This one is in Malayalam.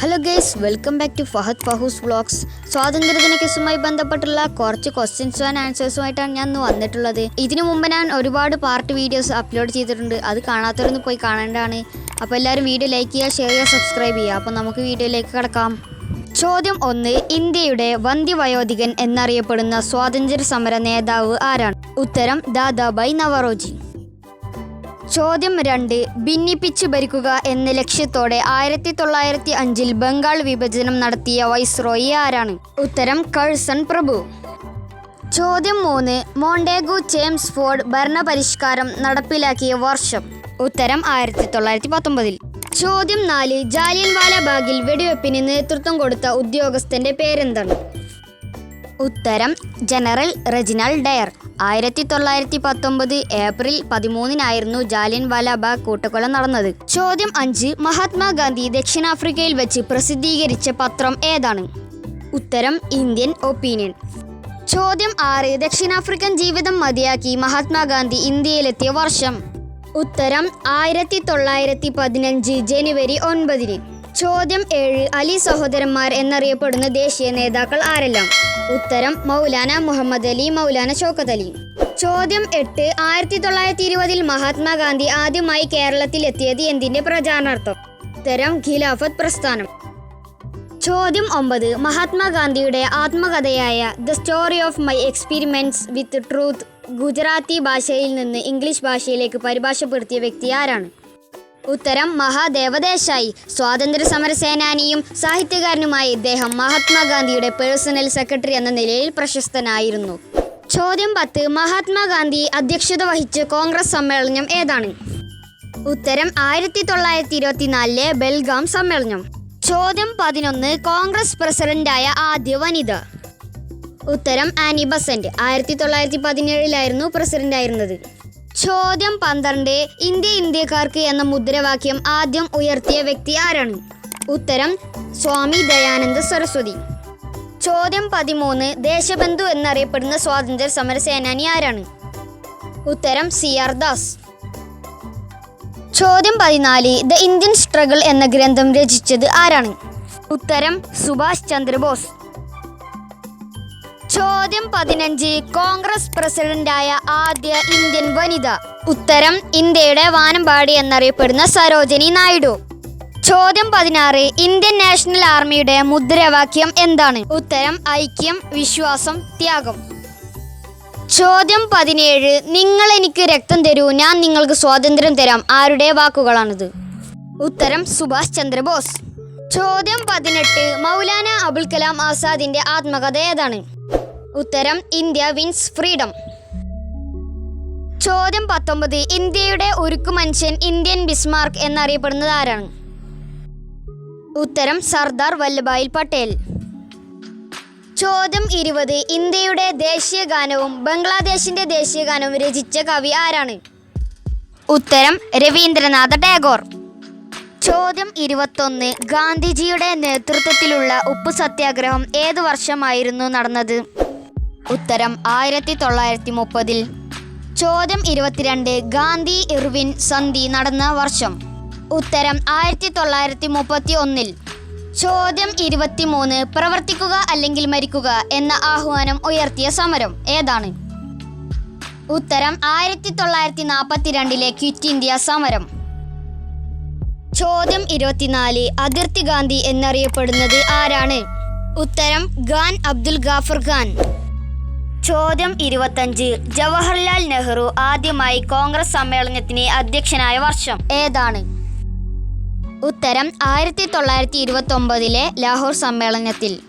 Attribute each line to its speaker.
Speaker 1: Hello guys welcome back to Fahad Fahoos vlogs സ്വാതന്ത്ര്യദിന കേസുമായി ബന്ധപ്പെട്ടുള്ള കുറച്ച് ക്വസ്റ്റ്യൻസും ആൻഡ് ആൻസേഴ്സുമായിട്ടാണ് ഞാൻ ഇന്ന് വന്നിട്ടുള്ളത്. ഇതിനു മുമ്പ് ഞാൻ ഒരുപാട് പാർട്ട് വീഡിയോസ് അപ്ലോഡ് ചെയ്തിട്ടുണ്ട്. അത് കാണാത്തവരൊന്ന് പോയി കാണേണ്ടതാണ്. അപ്പോൾ എല്ലാവരും വീഡിയോ ലൈക്ക് ചെയ്യുക ഷെയർ ചെയ്യുക സബ്സ്ക്രൈബ് ചെയ്യുക. അപ്പോൾ നമുക്ക് വീഡിയോയിലേക്ക് കിടക്കാം. ചോദ്യം ഒന്ന് ഇന്ത്യയുടെ വന്ധ്യവയോധികൻ എന്നറിയപ്പെടുന്ന സ്വാതന്ത്ര്യ സമര നേതാവ് ആരാണ്? ഉത്തരം ദാദാബായ് നവറോജി. ചോദ്യം രണ്ട് ഭിന്നിപ്പിച്ച് ഭരിക്കുക എന്ന ലക്ഷ്യത്തോടെ ആയിരത്തി തൊള്ളായിരത്തി അഞ്ചിൽ ബംഗാൾ വിഭജനം നടത്തിയ വൈസ്രോയി ആരാണ്? ഉത്തരം കഴ്സൺ പ്രഭു. ചോദ്യം മൂന്ന് മോണ്ടേഗു ജെയിംസ് ഫോർഡ് ഭരണപരിഷ്കാരം നടപ്പിലാക്കിയ വർഷം. ഉത്തരം ആയിരത്തി തൊള്ളായിരത്തി പത്തൊമ്പതിൽ ചോദ്യം നാല് ജാലിയൻവാല ബാഗിൽ വെടിവെപ്പിന് നേതൃത്വം കൊടുത്ത ഉദ്യോഗസ്ഥന്റെ പേരെന്താണ്? ഉത്തരം ജനറൽ റെജിനൽ ഡയർ. ആയിരത്തി തൊള്ളായിരത്തി പത്തൊമ്പത് ഏപ്രിൽ പതിമൂന്നിനായിരുന്നു ജാലിയൻ വാലാബാഗ് കൂട്ടക്കൊല നടന്നത്. ചോദ്യം അഞ്ച് മഹാത്മാഗാന്ധി ദക്ഷിണാഫ്രിക്കയിൽ വെച്ച് പ്രസിദ്ധീകരിച്ച പത്രം ഏതാണ്? ഉത്തരം ഇന്ത്യൻ ഒപ്പീനിയൻ. ചോദ്യം ആറ് ദക്ഷിണാഫ്രിക്കൻ ജീവിതം മതിയാക്കി മഹാത്മാഗാന്ധി ഇന്ത്യയിലെത്തിയ വർഷം. ഉത്തരം ആയിരത്തി തൊള്ളായിരത്തി പതിനഞ്ച് ജനുവരി ഒൻപതിന്. ചോദ്യം ഏഴ് അലി സഹോദരന്മാർ എന്നറിയപ്പെടുന്ന ദേശീയ നേതാക്കൾ ആരെല്ലാം? ഉത്തരം മൗലാന മുഹമ്മദ് അലി മൗലാന ഷൗക്കത്ത് അലി. ചോദ്യം എട്ട് ആയിരത്തി തൊള്ളായിരത്തി ഇരുപതിൽ മഹാത്മാഗാന്ധി ആദ്യമായി കേരളത്തിൽ എത്തിയത് എന്തിന്റെ പ്രചാരണാർത്ഥം? ഉത്തരം ഖിലാഫത്ത് പ്രസ്ഥാനം. ചോദ്യം ഒമ്പത് മഹാത്മാഗാന്ധിയുടെ ആത്മകഥയായ the story of my experiments with truth Gujarati ഭാഷയിൽ നിന്ന് ഇംഗ്ലീഷ് ഭാഷയിലേക്ക് പരിഭാഷപ്പെടുത്തിയ വ്യക്തി ആരാണ്? ഉത്തരം മഹാദേവദേശായി. സ്വാതന്ത്ര്യ സമര സേനാനിയും സാഹിത്യകാരനുമായി ഇദ്ദേഹം മഹാത്മാഗാന്ധിയുടെ പേഴ്സണൽ സെക്രട്ടറി എന്ന നിലയിൽ പ്രശസ്തനായിരുന്നു. ചോദ്യം പത്ത് മഹാത്മാഗാന്ധി അധ്യക്ഷത വഹിച്ച കോൺഗ്രസ് സമ്മേളനം ഏതാണ്? ഉത്തരം ആയിരത്തി തൊള്ളായിരത്തി ഇരുപത്തിനാലിലെ ബെൽഗാം സമ്മേളനം. ചോദ്യം പതിനൊന്ന് കോൺഗ്രസ് പ്രസിഡന്റായ ആദ്യ വനിത. ഉത്തരം ആനി ബസന്റ് ആയിരത്തി തൊള്ളായിരത്തി പതിനേഴിലായിരുന്നു പ്രസിഡന്റായിരുന്നത്. ചോദ്യം പന്ത്രണ്ട് ഇന്ത്യ ഇന്ത്യക്കാർക്ക് എന്ന മുദ്രാവാക്യം ആദ്യം ഉയർത്തിയ വ്യക്തി ആരാണ്? ഉത്തരം സ്വാമി ദയാനന്ദ സരസ്വതി. ചോദ്യം പതിമൂന്ന് ദേശബന്ധു എന്നറിയപ്പെടുന്ന സ്വാതന്ത്ര്യ സമര സേനാനി ആരാണ്? ഉത്തരം സി ആർ ദാസ്. ചോദ്യം പതിനാല് ദ ഇന്ത്യൻ സ്ട്രഗിൾ എന്ന ഗ്രന്ഥം രചിച്ചത് ആരാണ്? ഉത്തരം സുഭാഷ് ചന്ദ്രബോസ്. ചോദ്യം പതിനഞ്ച്. കോൺഗ്രസ് പ്രസിഡന്റായ ആദ്യ ഇന്ത്യൻ വനിത. ഉത്തരം ഇന്ത്യയുടെ വാനമ്പാടി എന്നറിയപ്പെടുന്ന സരോജിനി നായിഡു. ചോദ്യം പതിനാറ്. ഇന്ത്യൻ നാഷണൽ ആർമിയുടെ മുദ്രാവാക്യം എന്താണ്? ഉത്തരം ഐക്യം വിശ്വാസം ത്യാഗം. ചോദ്യം പതിനേഴ്. നിങ്ങൾ എനിക്ക് രക്തം തരൂ. ഞാൻ നിങ്ങൾക്ക് സ്വാതന്ത്ര്യം തരാം. ആരുടെ വാക്കുകളാണിത്? ഉത്തരം സുഭാഷ് ചന്ദ്രബോസ്. ചോദ്യം പതിനെട്ട്. മൗലാന അബുൽ കലാം ആസാദിന്റെ ആത്മകഥ ഏതാണ്? ഉത്തരം ഇന്ത്യ വിൻസ് ഫ്രീഡം ചോദ്യം പത്തൊമ്പത് ഇന്ത്യയുടെ ഉരുക്കു മനുഷ്യൻ ഇന്ത്യൻ ബിസ്മാർക്ക് എന്നറിയപ്പെടുന്നത് ആരാണ്? ഉത്തരം സർദാർ വല്ലഭായി പട്ടേൽ. ചോദ്യം ഇരുപത് ഇന്ത്യയുടെ ദേശീയ ഗാനവും ബംഗ്ലാദേശിന്റെ ദേശീയ ഗാനവും രചിച്ച കവി ആരാണ്? ഉത്തരം രവീന്ദ്രനാഥ ടാഗോർ. ചോദ്യം ഇരുപത്തൊന്ന് ഗാന്ധിജിയുടെ നേതൃത്വത്തിലുള്ള ഉപ്പ് സത്യാഗ്രഹം ഏത് വർഷമായിരുന്നു നടന്നത്? ഉത്തരം ആയിരത്തി തൊള്ളായിരത്തി മുപ്പതിൽ ചോദ്യം ഇരുപത്തിരണ്ട് ഗാന്ധി ഇർവിൻ സന്ധി നടന്ന വർഷം. ഉത്തരം ആയിരത്തി തൊള്ളായിരത്തി മുപ്പത്തി ഒന്നിൽ ചോദ്യം ഇരുപത്തിമൂന്ന് പ്രവർത്തിക്കുക അല്ലെങ്കിൽ മരിക്കുക എന്ന ആഹ്വാനം ഉയർത്തിയ സമരം ഏതാണ്? ഉത്തരം ആയിരത്തി തൊള്ളായിരത്തി നാൽപ്പത്തിരണ്ടിലെ ക്വിറ്റ് ഇന്ത്യ സമരം. ചോദ്യം ഇരുപത്തിനാല് അതിർത്തി ഗാന്ധി എന്നറിയപ്പെടുന്നത് ആരാണ്? ഉത്തരം ഖാൻ അബ്ദുൽ ഗാഫർ ഖാൻ. ചോദ്യം ഇരുപത്തഞ്ച്. ജവഹർലാൽ നെഹ്റു ആദ്യമായി കോൺഗ്രസ് സമ്മേളനത്തിന് അധ്യക്ഷനായ വർഷം ഏതാണ്? ഉത്തരം ആയിരത്തി തൊള്ളായിരത്തി ഇരുപത്തി ഒമ്പതിലെ ലാഹോർ സമ്മേളനത്തിൽ.